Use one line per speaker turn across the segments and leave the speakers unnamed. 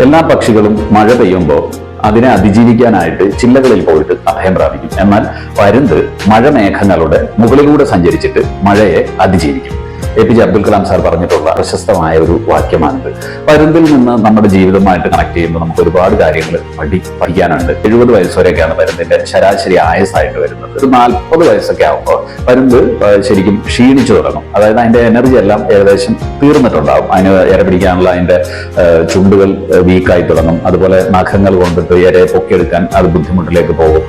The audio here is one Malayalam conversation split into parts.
എല്ലാ പക്ഷികളും മഴ പെയ്യുമ്പോൾ അതിനെ അതിജീവിക്കാനായിട്ട് ചില്ലകളിൽ പോയിട്ട് അഭയം പ്രാപിക്കും. എന്നാൽ പരുന്ത് മഴമേഘങ്ങളുടെ മുകളിലൂടെ സഞ്ചരിച്ചിട്ട് മഴയെ അതിജീവിക്കും. A P J Abdul Kalam sir പറഞ്ഞിട്ടുള്ള പ്രശസ്തമായ ഒരു വാക്യമാണിത്. പരുന്തിൽ നിന്ന് നമ്മുടെ ജീവിതമായിട്ട് കണക്ട് ചെയ്യുമ്പോൾ നമുക്ക് ഒരുപാട് കാര്യങ്ങൾ പഠി പഠിക്കാനുണ്ട്. എഴുപത് വയസ്സ് വരെയൊക്കെയാണ് പരുന്തിന്റെ ശരാശരി ആയസായിട്ട് വരുന്നത്. ഒരു നാൽപ്പത് വയസ്സൊക്കെ ആകുമ്പോൾ പരുന്ത് ശരിക്കും ക്ഷീണിച്ചു തുടങ്ങും. അതായത് അതിന്റെ എനർജി എല്ലാം ഏകദേശം തീർന്നിട്ടുണ്ടാകും അതിന് ഇര പിടിക്കാനുള്ള അതിന്റെ ചുണ്ടുകൾ വീക്കായി തുടങ്ങും. അതുപോലെ നഖങ്ങൾ കൊണ്ടിട്ട് ഇരയെ പൊക്കിയെടുക്കാൻ അത് ബുദ്ധിമുട്ടിലേക്ക് പോകും.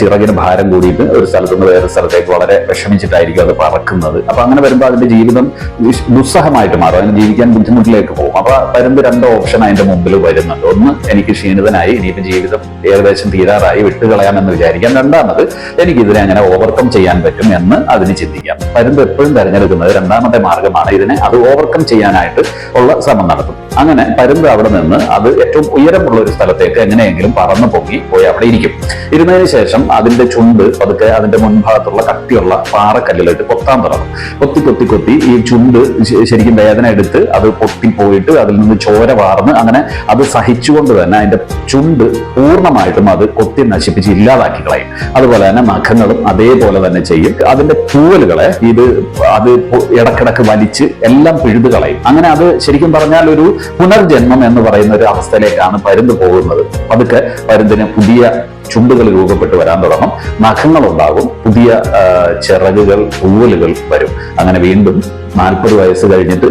ചിറകിന് ഭാരം കൂടിയിട്ട് ഒരു സ്ഥലത്തുനിന്ന് വേറെ സ്ഥലത്തേക്ക് വളരെ വിഷമിച്ചിട്ടായിരിക്കും അത് പറക്കുന്നത്. അപ്പൊ അങ്ങനെ വരുമ്പോൾ അതിന്റെ ജീവിതം വിഷ്- ദുസ്സഹമായിട്ട് മാറും. അതിന് ജീവിക്കാൻ ബുദ്ധിമുട്ടിലേക്ക് പോകും. അപ്പൊ വരുന്ന രണ്ട് ഓപ്ഷൻ അതിന്റെ മുമ്പിൽ വരുന്നുണ്ട്. ഒന്ന് എനിക്ക് ക്ഷീണിതനായി ഇനിയിപ്പോ ജീവിതം ഏകദേശം തീരാറായി വിട്ടുകളയാമെന്ന് വിചാരിക്കാം. രണ്ടാമത് എനിക്കിതിനെ അങ്ങനെ ഓവർകം ചെയ്യാൻ പറ്റും എന്ന് അതിന് ചിന്തിക്കാം. പരുന്ത് എപ്പോഴും തെരഞ്ഞെടുക്കുന്നത് രണ്ടാമത്തെ മാർഗമാണ് ഇതിനെ അത് ഓവർകം ചെയ്യാനായിട്ട് ഉള്ള ശ്രമം നടത്തും. അങ്ങനെ പരുന്ത് അവിടെ നിന്ന് അത് ഏറ്റവും ഉയരമുള്ള ഒരു സ്ഥലത്തേക്ക് എങ്ങനെയെങ്കിലും പറന്നു പൊങ്ങി പോയി അവിടെ ഇരിക്കും. ഇരുന്നതിന് ശേഷം അതിന്റെ ചുണ്ട് പതുക്കെ അതിന്റെ മുൻഭാഗത്തുള്ള കട്ടിയുള്ള പാറക്കല്ലിലിട്ട് കൊത്താൻ തുടങ്ങും. കൊത്തി കൊത്തി കൊത്തി ഈ ചുണ്ട് ശരിക്കും വേദന എടുത്ത് അത് പൊട്ടിപ്പോയിട്ട് അതിൽ നിന്ന് ചോര വാർന്ന് അങ്ങനെ അത് സഹിച്ചുകൊണ്ട് തന്നെ അതിന്റെ ചുണ്ട് പൂർണമായിട്ടും അത് കൊത്തി നശിപ്പിച്ച് ഇല്ലാതാക്കി കളയും. അതുപോലെ തന്നെ നഖങ്ങളും അതേപോലെ തന്നെ ചെയ്യും. അതിന്റെ തൂവലുകളെ ഇത് അത് ഇടക്കിടക്ക് വലിച്ച് എല്ലാം പിഴുതുകളയും അങ്ങനെ അത് ശരിക്കും പറഞ്ഞാൽ ഒരു പുനർജന്മം എന്ന് പറയുന്ന ഒരു അവസ്ഥയിലേക്കാണ് പരുന്ത് പോകുന്നത്. പതുക്കെ പരുന്തിന് പുതിയ ചുണ്ടുകൾ രൂപപ്പെട്ട് വരാൻ തുടങ്ങും. നഖങ്ങൾ ഉണ്ടാകും പുതിയ ചിറകുകൾ പൂവലുകൾ വരും. അങ്ങനെ വീണ്ടും നാൽപ്പത് വയസ്സ് കഴിഞ്ഞിട്ട്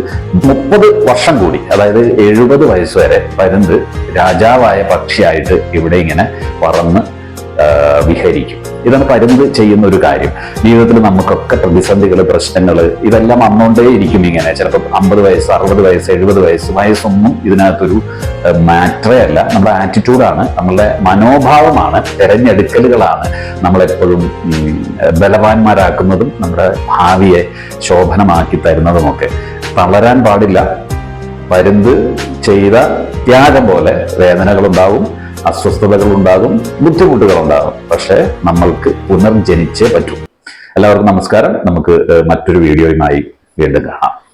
മുപ്പത് വർഷം കൂടി അതായത് എഴുപത് വയസ്സ് വരെ പരുന്ത് രാജാവായ പക്ഷിയായിട്ട് ഇവിടെ ഇങ്ങനെ പറന്ന് വിഹരിക്കും. ഇതാണ് പരുന്ത് ചെയ്യുന്ന ഒരു കാര്യം. ജീവിതത്തിൽ നമുക്കൊക്കെ പ്രതിസന്ധികൾ പ്രശ്നങ്ങൾ ഇതെല്ലാം വന്നുകൊണ്ടേ ഇരിക്കും ഇങ്ങനെ. ചിലപ്പോൾ അമ്പത് വയസ്സ് അറുപത് വയസ്സ് എഴുപത് വയസ്സ് വയസ്സൊന്നും ഇതിനകത്തൊരു മാറ്ററേ അല്ല. നമ്മുടെ ആറ്റിറ്റ്യൂഡാണ് നമ്മളുടെ മനോഭാവമാണ് തിരഞ്ഞെടുക്കലുകളാണ് നമ്മളെപ്പോഴും ബലവാന്മാരാക്കുന്നതും നമ്മുടെ ഭാവിയെ ശോഭനമാക്കി തരുന്നതുമൊക്കെ. തളരാൻ പാടില്ല. പരുന്ത് ചെയ്ത ത്യാഗം പോലെ വേദനകളുണ്ടാവും അസ്വസ്ഥതകൾ ഉണ്ടാകും ബുദ്ധിമുട്ടുകൾ ഉണ്ടാകും. പക്ഷേ നമ്മൾക്ക് പുനർജനിച്ചേ പറ്റൂ. എല്ലാവർക്കും നമസ്കാരം. നമുക്ക് മറ്റൊരു വീഡിയോയുമായി വീണ്ടും കാണാം.